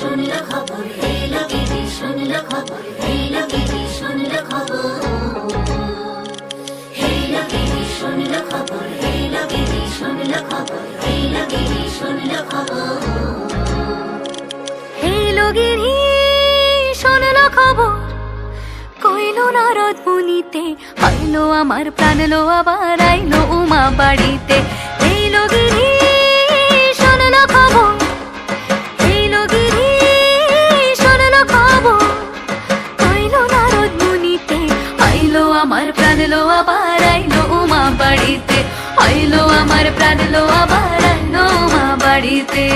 শুনল খবর এল খবর কইল নারদ মুনিতে হাইলো আমার প্রাণলো আবার আইলো উমা বাড়িতে। আমার প্রাণ লো আবার আইলো মা বাড়িতে আইলো আমার প্রাণ লো আবার আইলো মা বাড়িতে